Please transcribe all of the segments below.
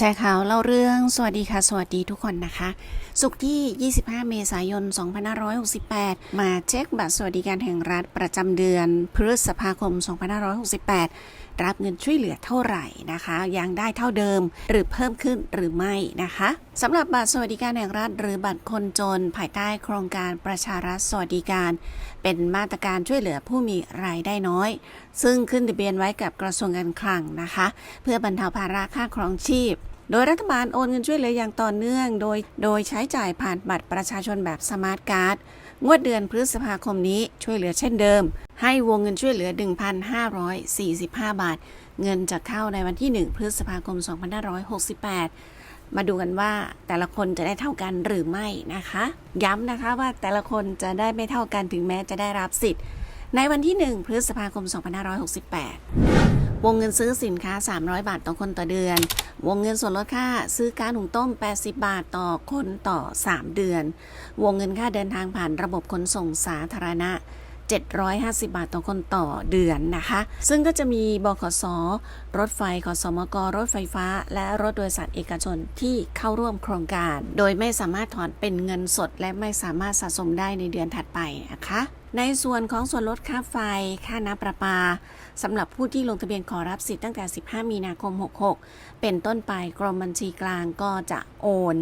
ชร์ข่าวเล่าเรื่อง สวัสดีค่ะ สวัสดีทุกคนนะคะ สุกร์ที่ 25 เมษายน 2568 มาเช็คบัตรสวัสดิการแห่งรัฐประจำเดือนพฤษภาคม 2568 รับเงินช่วยเหลือเท่าไหร่นะคะ ยังได้เท่าเดิมหรือเพิ่มขึ้นหรือไม่นะคะสำหรับบัตรสวัสดิการแห่งรัฐ หรือบัตรคนจน ภายใต้โครงการประชารัฐสวัสดิการ เป็นมาตรการช่วยเหลือผู้มีรายได้น้อย ซึ่งขึ้นทะเบียนไว้กับกระทรวงการคลังนะคะ เพื่อบรรเทาภาระค่าครองชีพ โดยรัฐบาลโอนเงินช่วยเหลืออย่างต่อเนื่อง โดยโดยใช้จ่ายผ่านบัตรประชาชนแบบสมาร์ทการ์ดงวดเดือนพฤษภาคมนี้ช่วยเหลือเช่นเดิม ให้วงเงินช่วยเหลือ 1,545 บาท เงินจะเข้าในวันที่ 1 พฤษภาคม 2568 มาดูกันว่าแต่ละคนจะได้เท่ากันหรือไม่นะคะ ย้ำนะคะว่าแต่ละคนจะได้ไม่เท่ากันถึงแม้จะได้รับสิทธิ์ ในวันที่ 1 พฤษภาคม 2568 วงเงินซื้อสินค้า 300 บาทต่อคนต่อเดือน วงเงินส่วนลดค่าซื้อการหุงต้ม 80 บาทต่อคนต่อ 3 เดือน วงเงินค่าเดินทางผ่านระบบขนส่งสาธารณะ 750 บาทต่อคนต่อเดือนนะคะ ซึ่งก็จะมีบขส รถไฟขสมก รถไฟฟ้า และรถโดยสารเอกชนที่เข้าร่วมโครงการ โดยไม่สามารถถอนเป็นเงินสด และไม่สามารถสะสมได้ในเดือนถัดไปนะคะในส่วนของส่วนลดค่าไฟ ค่าน้ำประปาสำหรับผู้ที่ลงทะเบียนขอรับสิทธิ์ตั้งแต่ 15 มีนาคม 66 เป็นต้นไปกรมบัญชีกลางก็จะโอน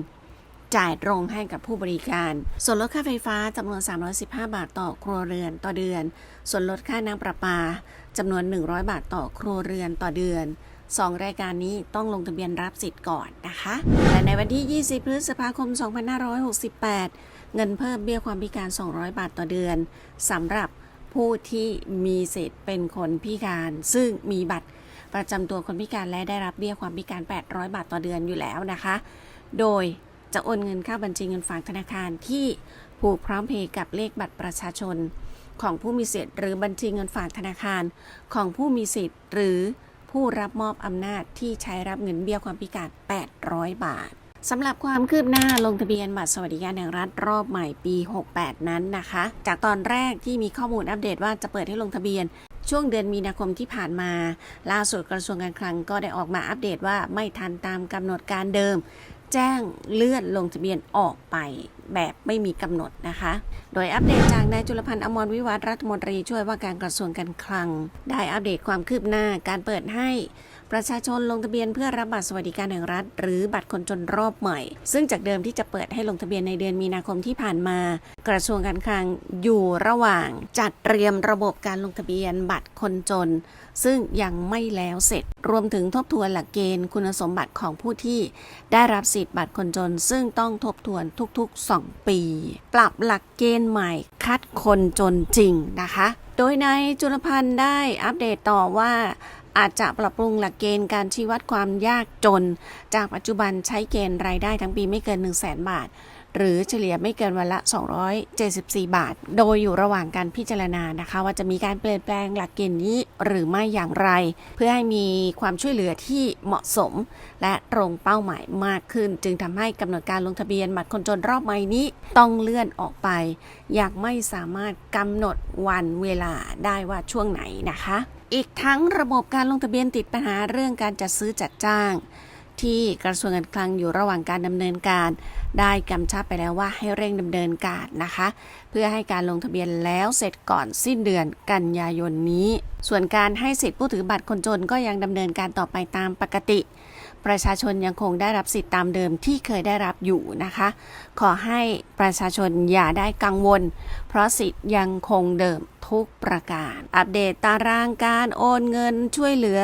จ่ายตรงให้กับผู้บริการ ส่วนลดค่าไฟฟ้าจำนวน 315 บาทต่อครัวเรือนต่อเดือน ส่วนลดค่าน้ำประปาจำนวน 100 บาทต่อครัวเรือนต่อเดือนสองรายการนี้ต้องลงทะเบียนรับสิทธิ์ก่อนนะคะ และในวันที่ 20 พฤษภาคม 2568 เงินเพิ่มเบี้ยความพิการ 200 บาทต่อเดือนสำหรับผู้ที่มีสิทธิ์เป็นคนพิการ ซึ่งมีบัตรประจำตัวคนพิการและได้รับเบี้ยความพิการ 800 บาทต่อเดือนอยู่แล้วนะคะ โดย จะโอนเงินเข้าบัญชีเงินฝากธนาคารที่ผูกพร้อมเพย์กับเลขบัตรประชาชน ของผู้มีสิทธิ์หรือบัญชีเงินฝากธนาคาร ของผู้มีสิทธิ์ หรือผู้รับมอบอำนาจที่ใช้รับเงินเบี้ยความพิการ 800 บาทสำหรับความคืบหน้าลงทะเบียนบัตรสวัสดิการแห่งรัฐรอบใหม่ปี 68 นั้นนะคะ จากตอนแรกที่มีข้อมูลอัปเดตว่าจะเปิดให้ลงทะเบียน ช่วงเดือนมีนาคมที่ผ่านมา ล่าสุดกระทรวงการคลังก็ได้ออกมาอัปเดตว่าไม่ทันตามกำหนดการเดิม แจ้งเลื่อนลงทะเบียนออกไปแบบไม่มีกำหนดนะคะ โดยอัปเดตจากนายจุลพันธ์อมรวิวัฒรัฐมนตรีช่วยว่าการกระทรวงการคลัง ได้อัปเดตความคืบหน้าการเปิดให้ ประชาชนลงทะเบียนเพื่อรับบัตรสวัสดิการแห่งรัฐ หรือบัตรคนจนรอบใหม่ ซึ่งจากเดิมที่จะเปิดให้ลงทะเบียนในเดือนมีนาคมที่ผ่านมา กระทรวงการคลังอยู่ระหว่างจัดเตรียมระบบการลงทะเบียนบัตรคนจน ซึ่งยังไม่แล้วเสร็จ รวมถึงทบทวนหลักเกณฑ์คุณสมบัติของผู้ที่ได้รับสิทธิ์บัตรคนจน ซึ่งต้องทบทวนทุกๆ 2 ปี ปรับหลักเกณฑ์ใหม่ คัดคนจนจริงนะคะ โดยนายจุลพันธ์ได้อัปเดตต่อว่า อาจจะปรับปรุงหลักเกณฑ์การชี้วัดความยากจน จากปัจจุบันใช้เกณฑ์รายได้ทั้งปีไม่เกิน 1 0 0 0 0แบาท หรือเฉลี่ยไม่เกินวันละ 274 บาท โดยอยู่ระหว่างการพิจารณานะคะ ว่าจะมีการเปลี่ยนแปลงหลักเกณฑ์นี้หรือไม่อย่างไร เพื่อให้มีความช่วยเหลือที่เหมาะสม และตรงเป้าหมายมากขึ้น จึงทำให้กำหนดการลงทะเบียนบัตรคนจนรอบใหม่นี้ต้องเลื่อนออกไป อยากไม่สามารถกำหนดวันเวลาได้ว่าช่วงไหนนะคะ อีกทั้งระบบการลงทะเบียนติดปัญหาเรื่องการจัดซื้อจัดจ้าง ที่กระทรวงการคลังอยู่ระหว่างการดำเนินการ ได้กำชับไปแล้วว่าให้เร่งดำเนินการนะคะ เพื่อให้การลงทะเบียนแล้วเสร็จก่อนสิ้นเดือนกันยายนนี้ ส่วนการให้สิทธิผู้ถือบัตรคนจนก็ยังดำเนินการต่อไปตามปกติ ประชาชนยังคงได้รับสิทธิ์ตามเดิมที่เคยได้รับอยู่นะคะ ขอให้ประชาชนอย่าได้กังวล เพราะสิทธิ์ยังคงเดิมทุกประการ อัปเดตตารางการโอนเงินช่วยเหลือ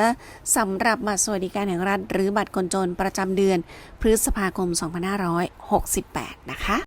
สำหรับบัตรสวัสดิการแห่งรัฐ หรือบัตรคนจนประจำเดือนพฤษภาคม 2568 นะคะ